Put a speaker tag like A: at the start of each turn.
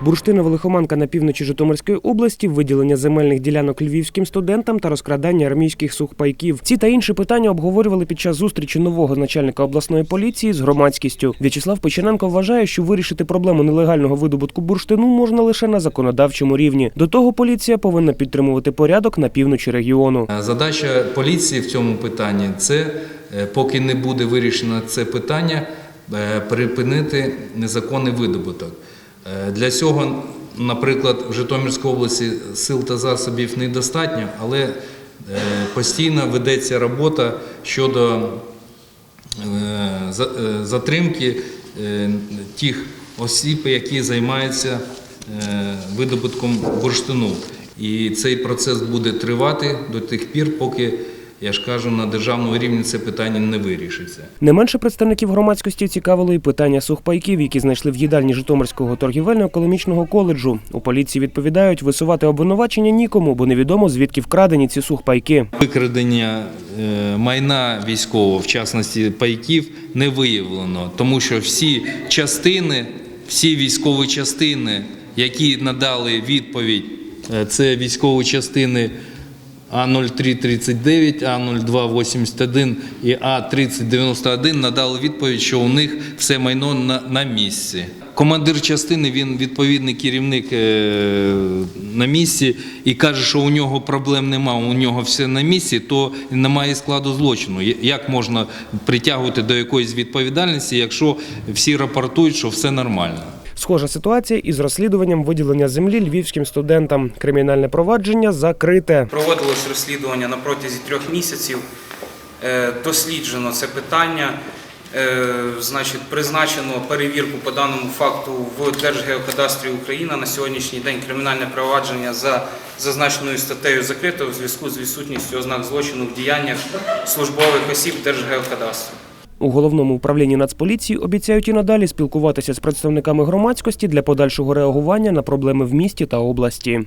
A: Бурштинова лихоманка на півночі Житомирської області, виділення земельних ділянок львівським студентам та розкрадання армійських сухпайків. Ці та інші питання обговорювали під час зустрічі нового начальника обласної поліції з громадськістю. В'ячеслав Печененко вважає, що вирішити проблему нелегального видобутку бурштину можна лише на законодавчому рівні. До того поліція повинна підтримувати порядок на півночі регіону.
B: Задача поліції в цьому питанні це, е, поки не буде вирішено це питання, е, припинити незаконний видобуток. Е, Для цього, наприклад, в Житомирській області сил та засобів недостатньо, але е, постійно ведеться робота щодо е, за- затримки тих осіб, які займаються видобутком бурштину. І цей процес буде тривати до тих пір, поки, я ж кажу, на державному рівні це питання не вирішиться.
A: Не менше представників громадськості цікавило і питання сухпайків, які знайшли в їдальні Житомирського торгівельно-економічного коледжу. У поліції відповідають, висувати обвинувачення нікому, бо невідомо звідки вкрадені ці сухпайки.
B: Викрадення е, майна військового, в частності пайків, не виявлено, тому що всі частини, всі військові частини, які надали відповідь, е, це військові частини А0339, А0281 і А3091 надали відповідь, що у них все майно на, на місці. Командир частини, він відповідний керівник е, на місці і каже, що у нього проблем немає, у нього все на місці, то немає складу злочину. Як можна притягувати до якоїсь відповідальності, якщо всі рапортують, що все нормально?
A: Схожа ситуація із розслідуванням виділення землі львівським студентам. Кримінальне провадження закрите.
C: Проводилось розслідування на протязі трьох місяців. Е, Досліджено це питання. Е, Значить, призначено перевірку по даному факту в Держгеокадастрі України. На сьогоднішній день кримінальне провадження за зазначеною статтею закрито в зв'язку з відсутністю ознак злочину в діяннях службових осіб Держгеокадастру.
A: У головному управлінні Нацполіції обіцяють і надалі спілкуватися з представниками громадськості для подальшого реагування на проблеми в місті та області.